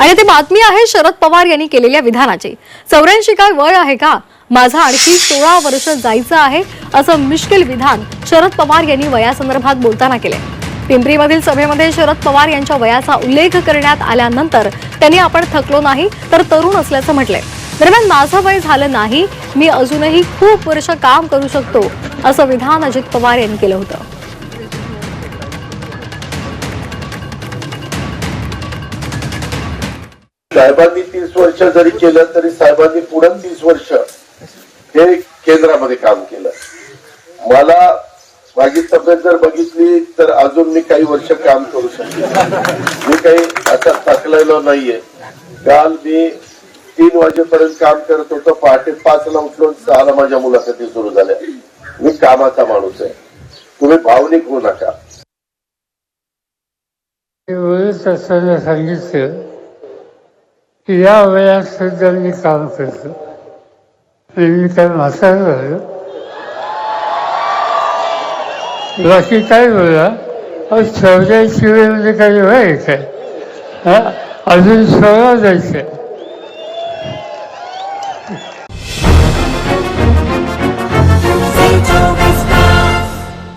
आणि ती बातमी आहे शरद पवार यांनी केलेल्या विधानाची. चौऱ्याऐंशी काय वय आहे का? माझा आणखी सोळा वर्ष जायचं आहे असं मिश्किल विधान शरद पवार यांनी वयासंदर्भात बोलताना केले पिंपरीमधील सभेमध्ये शरद पवार यांच्या वयाचा उल्लेख करण्यात आल्यानंतर त्यांनी आपण थकलो नाही तर तरुण असल्याचं म्हटलंय. दरम्यान माझं वय झालं नाही मी अजूनही खूप वर्ष काम करू शकतो असं विधान अजित पवार यांनी केलं होतं. साहेबांनी तीस वर्ष जरी केलं तरी साहेबांनी पुढे तीस वर्ष हे केंद्रामध्ये काम केलं. मला माझी तब्येत जर बघितली तर अजून मी काही वर्ष काम करू शकतो. मी काही आता थकलेलो नाहीये. काल मी तीन वाजेपर्यंत काम करत होतो पहाटे पाचला उठलो सहाला माझ्या मुलाखती सुरू झाल्या. मी कामाचा माणूस आहे. तुम्ही भावनिक होऊ नका. सांगितलं या वयात सुद्धा मी काम करतो आणि मी काय म्हातार झालो? बाकी काय बोला? अहो चौऱ्याऐंशी म्हणजे काही वय काय अजून सोळा जायचं